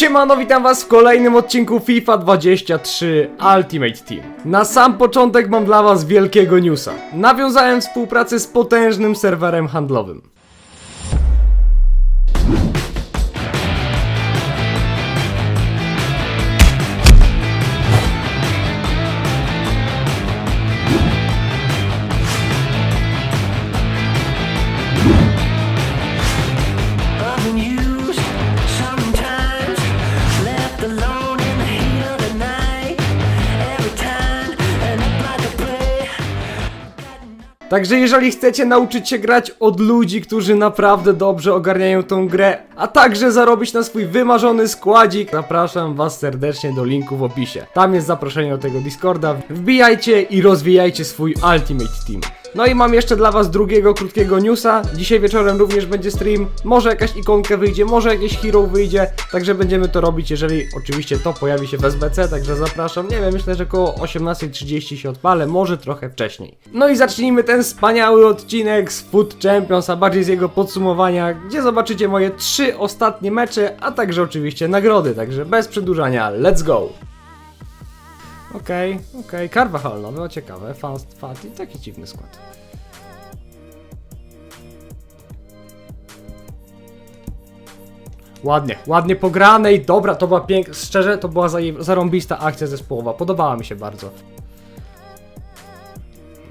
Siemano, witam was w kolejnym odcinku FIFA 23 Ultimate Team. Na sam początek mam dla was wielkiego newsa. Nawiązałem współpracę z potężnym serwerem handlowym. Także jeżeli chcecie nauczyć się grać od ludzi, którzy naprawdę dobrze ogarniają tą grę, a także zarobić na swój wymarzony składzik, zapraszam was serdecznie do linku w opisie. Tam jest zaproszenie do tego Discorda. Wbijajcie i rozwijajcie swój Ultimate Team. No i mam jeszcze dla was drugiego krótkiego newsa. Dzisiaj wieczorem również będzie stream. Może jakaś ikonka wyjdzie, może jakieś hero wyjdzie. Także będziemy to robić, jeżeli oczywiście to pojawi się w SBC. Także zapraszam. Nie wiem, myślę, że około 18.30 się odpalę, może trochę wcześniej. No i zacznijmy ten wspaniały odcinek z Foot Champions, a bardziej z jego podsumowania, gdzie zobaczycie moje trzy ostatnie mecze, a także oczywiście nagrody. Także bez przedłużania, let's go! Okej, okej, Carvajal, no było ciekawe, Fast, Fat i taki dziwny skład. Ładnie, ładnie pograne i dobra, to była piękna, szczerze, to była zarąbista akcja zespołowa, podobała mi się bardzo.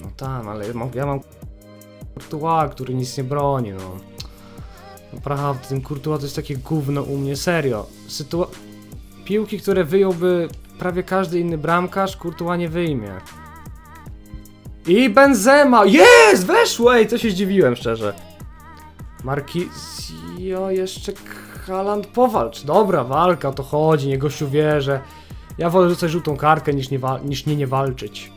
No tam, ale ja mam, ja mam Courtois, który nic nie broni, no. Naprawdę, ten Courtois to jest takie gówno u mnie, serio. Sytua Piłki, które wyjąłby prawie każdy inny bramkarz, Courtois nie wyjmie. I Benzema! Jest! Weszło! Ej, co się zdziwiłem, szczerze. Markizio, jeszcze Haaland powalcz. Dobra, walka, o to chodzi, nie gościu wierzę. Ja wolę rzucać żółtą kartkę niż nie, niż nie, nie walczyć.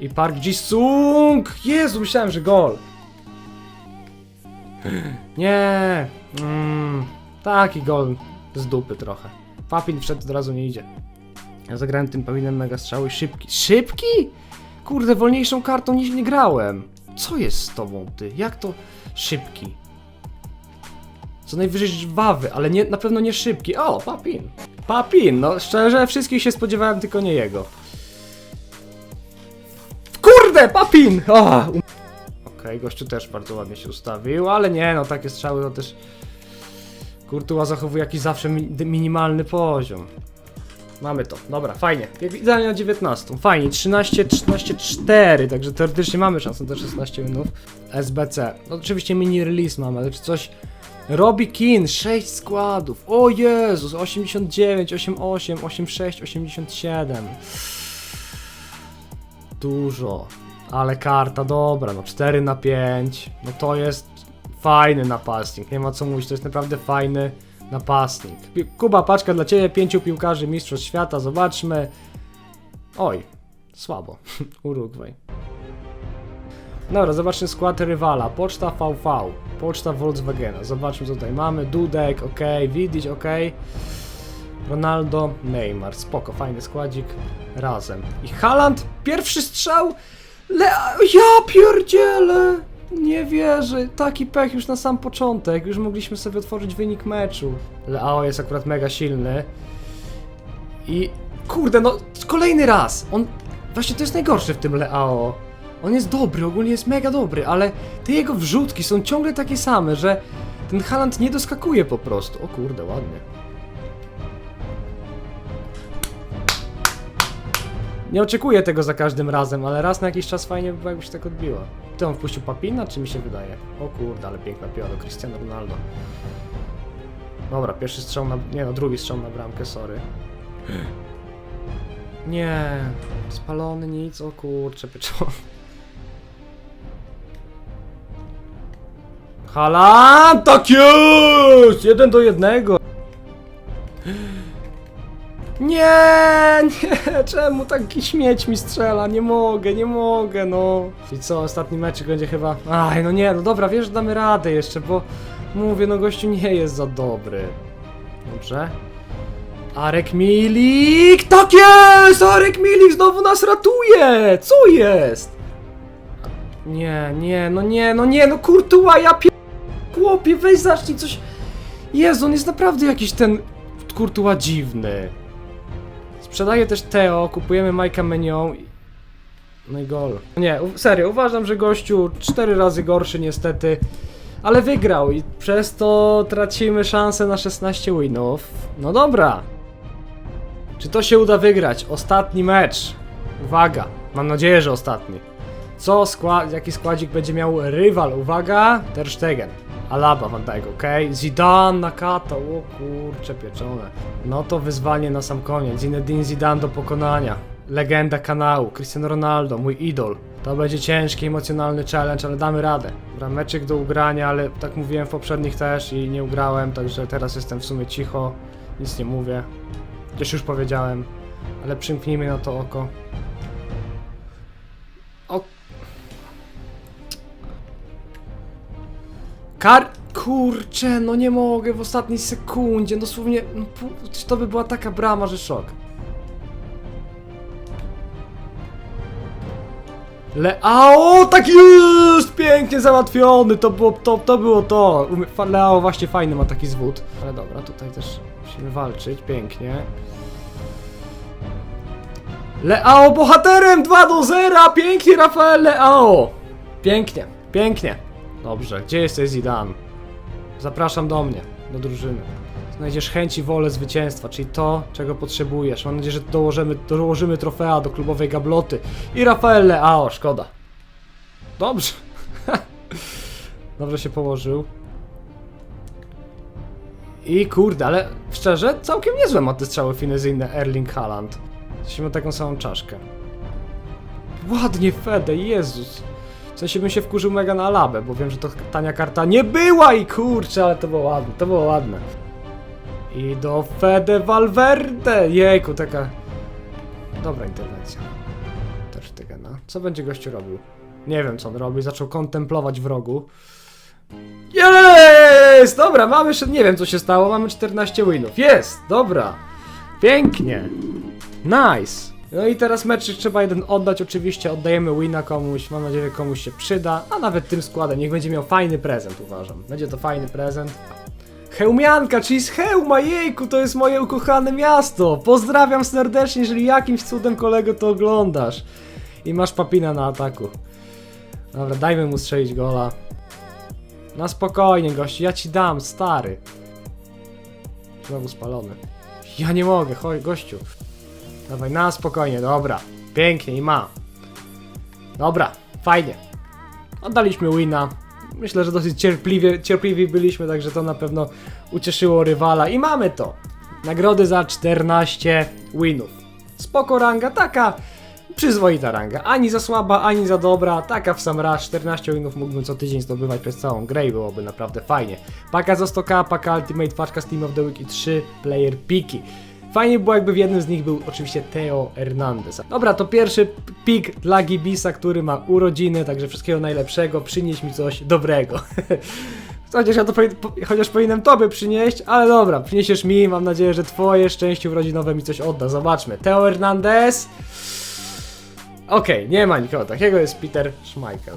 I Park Ji-sung! Jezu, myślałem, że gol. Nie. Mm, taki gol z dupy trochę. Papin wszedł od razu nie idzie. Ja zagrałem tym Papinem mega strzały szybki. Szybki? Kurde, wolniejszą kartą niż nie grałem. Co jest z tobą, ty? Jak to szybki? Co najwyżej żwawy, ale nie, na pewno nie szybki. O, Papin. Papin, no szczerze, wszystkich się spodziewałem, tylko nie jego. Kurde, Papin! O, um... Okej, gościu też bardzo ładnie się ustawił, ale nie, no takie strzały to też... Kurtuła zachowuje jakiś zawsze mi minimalny poziom. Mamy to, dobra, fajnie. Idealnie na 19. Fajnie, 13, 13, 4, także teoretycznie mamy szansę na te 16 minut. SBC. No oczywiście mini release mamy, ale czy coś robi kin? 6 składów. O Jezus, 89, 88, 86, 87. Dużo. Ale karta dobra, no 4 na 5. No to jest fajny napastnik. Nie ma co mówić, to jest naprawdę fajny napastnik. Kuba, paczka dla ciebie, pięciu piłkarzy mistrzostw świata, zobaczmy. Oj, słabo. Urugwaj. Dobra, zobaczmy skład rywala. Poczta VV, poczta Volkswagena. Zobaczmy co tutaj mamy. Dudek, ok, Widzić, ok. Ronaldo, Neymar. Spoko, fajny składzik. Razem. I Haaland, pierwszy strzał. Le ja pierdzielę! Nie wierzę, taki pech już na sam początek, już mogliśmy sobie otworzyć wynik meczu. Leao jest akurat mega silny. I kurde, no kolejny raz! On, właśnie to jest najgorsze w tym Leao. On jest dobry, ogólnie jest mega dobry, ale te jego wrzutki są ciągle takie same, że ten Haaland nie doskakuje po prostu. O kurde, ładnie. Nie oczekuję tego za każdym razem, ale raz na jakiś czas fajnie by było, jakby się tak odbiło. Ty on wpuścił Papina, czy mi się wydaje? O kurde, ale piękna piła do Cristiano Ronaldo. Dobra, pierwszy strzał na... Nie no, drugi strzał na bramkę, sorry. Nie, spalony nic, o kurcze, pieczony. Halan, tak! Jeden do jednego. Nie, nie, czemu taki śmieć mi strzela? Nie mogę, nie mogę, no. I co, ostatni mecz będzie chyba... Aj, no nie, no dobra, wiesz, damy radę jeszcze, bo mówię, no gościu nie jest za dobry. Dobrze. Arek Milik, tak jest! Arek Milik znowu nas ratuje! Co jest? Nie, nie, no nie, no nie, no kurtuła, ja pie... Chłopie, weź zacznij coś... Jezu, on jest naprawdę jakiś ten kurtuła dziwny. Sprzedaję też Teo, kupujemy Majka Menion i... No i gol. Nie, serio, uważam, że gościu cztery razy gorszy niestety, ale wygrał i przez to tracimy szansę na 16 winów. No dobra. Czy to się uda wygrać? Ostatni mecz. Uwaga, mam nadzieję, że ostatni. Co skład, jaki składzik będzie miał rywal? Uwaga, Ter Stegen. Alaba Van Dijk. Zidane, Nakata, o kurcze pieczone. No to wyzwanie na sam koniec. Zinedine Zidane do pokonania. Legenda kanału, Cristiano Ronaldo, mój idol. To będzie ciężki, emocjonalny challenge, ale damy radę. Dobra, meczyk do ugrania, ale tak mówiłem w poprzednich też i nie ugrałem, także teraz jestem w sumie cicho, nic nie mówię. Gdzieś już powiedziałem, ale przymknijmy na to oko. Kar... Kurczę, no nie mogę w ostatniej sekundzie, dosłownie, no to by była taka brama, że szok. Leao, tak jest! Pięknie załatwiony, to było to, to było to. Leao właśnie fajny ma taki zwód. Ale dobra, tutaj też musimy walczyć, pięknie. Leao bohaterem 2 do 0, pięknie Rafael Leao. Pięknie, pięknie. Dobrze, gdzie jesteś Zidane? Zapraszam do mnie, do drużyny. Znajdziesz chęć i wolę zwycięstwa, czyli to, czego potrzebujesz. Mam nadzieję, że dołożymy, dołożymy trofea do klubowej gabloty. I Rafael Leao, szkoda. Dobrze. Dobrze się położył. I kurde, ale szczerze, całkiem niezłe ma te strzały finezyjne Erling Haaland. Jesteśmy taką samą czaszkę. Ładnie Fede, Jezus. W sensie bym się wkurzył mega na Alabę, bo wiem, że to tania karta nie była i kurczę, ale to było ładne, to było ładne. I do Fede Valverde, jejku, taka dobra interwencja. Też Tygena. Co będzie gościu robił? Nie wiem, co on robi, zaczął kontemplować wrogu. Jest! Dobra, mamy jeszcze, nie wiem co się stało, mamy 14 winów. Jest! Dobra! Pięknie! Nice! No i teraz meczyk trzeba jeden oddać, oczywiście oddajemy wina komuś, mam nadzieję, komuś się przyda, a nawet tym składem, niech będzie miał fajny prezent, uważam. Będzie to fajny prezent. Chełmianka, czyli z Chełma, jejku, to jest moje ukochane miasto! Pozdrawiam serdecznie, jeżeli jakimś cudem kolego to oglądasz. I masz papina na ataku. Dobra, dajmy mu strzelić gola. Na spokojnie, gościu, ja ci dam, stary. Znowu spalony. Ja nie mogę, chodź, gościu. Dawaj, na spokojnie, dobra. Pięknie i ma. Dobra, fajnie. Oddaliśmy wina. Myślę, że dosyć cierpliwie, cierpliwi byliśmy, także to na pewno ucieszyło rywala. I mamy to. Nagrody za 14 winów. Spoko ranga, taka przyzwoita ranga. Ani za słaba, ani za dobra. Taka w sam raz. 14 winów mógłbym co tydzień zdobywać przez całą grę i byłoby naprawdę fajnie. Paka za 100k, paka Ultimate, paczka z Team of the Week i 3 player piki. Fajnie było jakby w jednym z nich był oczywiście Theo Hernandez. Dobra, to pierwszy pik dla Gibisa, który ma urodziny, także wszystkiego najlepszego, przynieś mi coś dobrego. Chociaż ja to powin- po- chociaż powinienem tobie przynieść, ale dobra, przyniesiesz mi, mam nadzieję, że twoje szczęście urodzinowe mi coś odda. Zobaczmy. Theo Hernandez. Okej, nie ma nikogo takiego, jest Peter Schmeichel.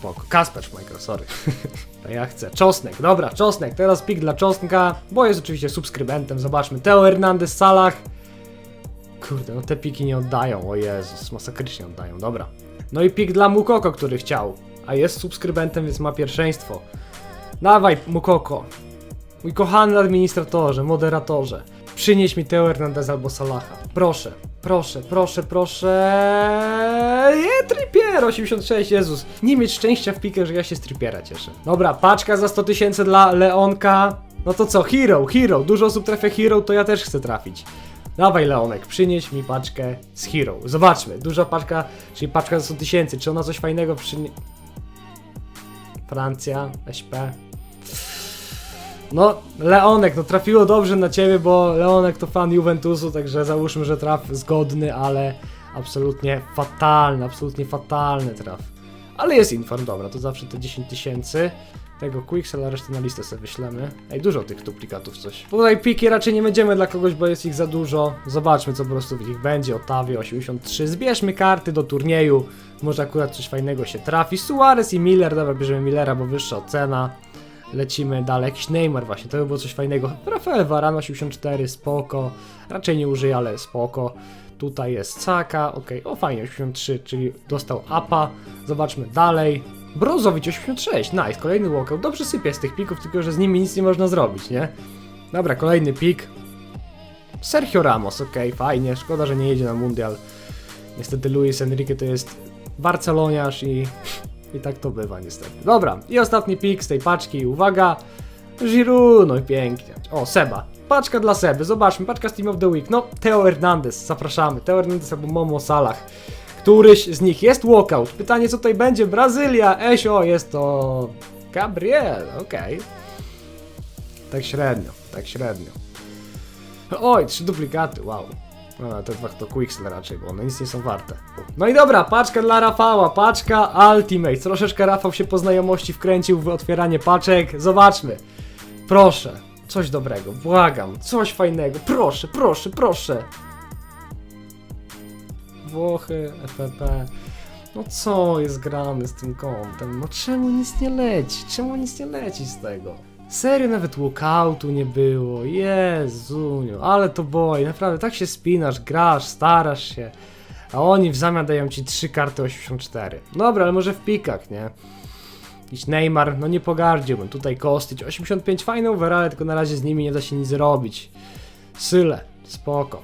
Spoko. Kasper Schmeichel, sorry. To ja chcę. Czosnek, dobra, czosnek. Teraz pik dla czosnka, bo jest oczywiście subskrybentem. Zobaczmy. Theo Hernandez Salah. Kurde, no te piki nie oddają. O Jezus, masakrycznie oddają. Dobra. No i pik dla Mukoko, który chciał. A jest subskrybentem, więc ma pierwszeństwo. Dawaj, Mukoko. Mój kochany administratorze, moderatorze. Przynieś mi Teo Hernandez albo Salaha. Proszę, proszę, proszę, proszę. Nie, Trippier 86, Jezus. Nie mieć szczęścia w pikę, że ja się z Trippiera cieszę. Dobra, paczka za 100 tysięcy dla Leonka. No to co, Hero, Hero. Dużo osób trafia Hero, to ja też chcę trafić. Dawaj Leonek, przynieś mi paczkę z Hero. Zobaczmy, duża paczka, czyli paczka za 100 tysięcy. Czy ona coś fajnego przynie... Francja, SP. No, Leonek, no trafiło dobrze na ciebie, bo Leonek to fan Juventusu, także załóżmy, że traf zgodny, ale absolutnie fatalny, absolutnie fatalny traf. Ale jest inform, dobra, to zawsze te 10 tysięcy. Tego Quicksell, a resztę na listę sobie wyślemy. Ej, dużo tych duplikatów coś. Tutaj piki raczej nie będziemy dla kogoś, bo jest ich za dużo. Zobaczmy, co po prostu w nich będzie. Otavio 83. Zbierzmy karty do turnieju. Może akurat coś fajnego się trafi. Suarez i Miller, dobra, bierzemy Millera, bo wyższa ocena. Lecimy dalej, jakiś Neymar właśnie, to by było coś fajnego. Rafael Varane 84, spoko. Raczej nie użyję, ale spoko. Tutaj jest Saka, ok, o fajnie, 83, czyli dostał APA. Zobaczmy dalej. Brozowicz 86, nice, kolejny walkout. Dobrze sypie z tych pików, tylko że z nimi nic nie można zrobić, nie? Dobra, kolejny pik. Sergio Ramos, ok, fajnie, szkoda, że nie jedzie na mundial. Niestety Luis Enrique to jest Barceloniarz i, i tak to bywa niestety. Dobra, i ostatni pik z tej paczki, uwaga, Giroud, no i pięknie. O, Seba, paczka dla Seby, zobaczmy, paczka z Team of the Week, no, Teo Hernandez, zapraszamy, Teo Hernandez albo Momo Salah. Któryś z nich jest walkout. Pytanie co tutaj będzie? Brazylia, Esio, jest to Gabriel, okej. Tak średnio, tak średnio. Oj, trzy duplikaty, wow. No, te dwa to Quixel raczej, bo one nic nie są warte. No i dobra, paczka dla Rafała, paczka Ultimate. Troszeczkę Rafał się po znajomości wkręcił w otwieranie paczek. Zobaczmy. Proszę, coś dobrego, błagam, coś fajnego, proszę, proszę, proszę. Włochy, FPP. No co jest grane z tym kątem? No czemu nic nie leci? Czemu nic nie leci z tego? Serio nawet walkoutu nie było. Jezuniu, ale to boi. Naprawdę tak się spinasz, grasz, starasz się. A oni w zamian dają ci trzy karty 84. Dobra, ale może w pikach, nie? Jakiś Neymar, no nie pogardziłbym. Tutaj Kostić, 85 fajne overale, tylko na razie z nimi nie da się nic zrobić. Syle, spoko.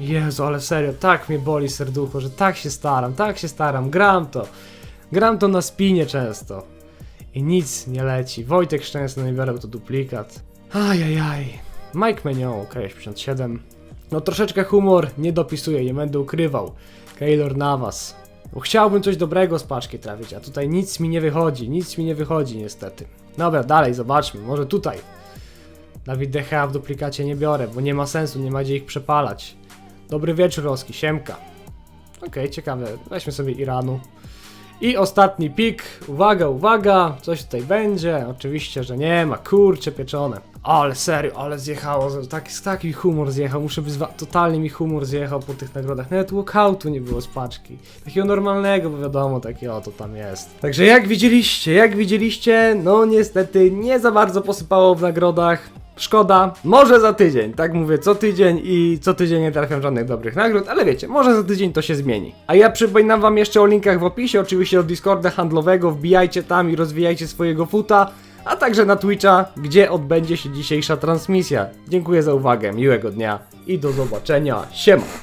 Jezu, ale serio, tak mnie boli serducho, że tak się staram, tak się staram, gram to. Gram to na spinie często. I nic nie leci. Wojtek Szczęsny, nie biorę, bo to duplikat. Ajajaj. Mike Menion, K87. No troszeczkę humor nie dopisuje, nie będę ukrywał. Keylor Navas. Bo chciałbym coś dobrego z paczki trafić, a tutaj nic mi nie wychodzi, nic mi nie wychodzi niestety. Dobra, dalej, zobaczmy, może tutaj. Dawid DH w duplikacie nie biorę, bo nie ma sensu, nie ma gdzie ich przepalać. Dobry wieczór, Roski, siemka. Okej, ciekawe, weźmy sobie Iranu. I ostatni pik, uwaga, uwaga, coś tutaj będzie, oczywiście, że nie ma, kurcze pieczone. Ale serio, ale zjechało, taki, taki humor zjechał, muszę wyzwać, totalnie mi humor zjechał po tych nagrodach, nawet walkoutu nie było z paczki. Takiego normalnego, bo wiadomo, takie o, to tam jest. Także jak widzieliście, jak widzieliście, no niestety nie za bardzo posypało w nagrodach. Szkoda, może za tydzień, tak mówię, co tydzień i co tydzień nie trafiam żadnych dobrych nagród, ale wiecie, może za tydzień to się zmieni. A ja przypominam wam jeszcze o linkach w opisie, oczywiście od Discorda handlowego, wbijajcie tam i rozwijajcie swojego futa, a także na Twitcha, gdzie odbędzie się dzisiejsza transmisja. Dziękuję za uwagę, miłego dnia i do zobaczenia, siema!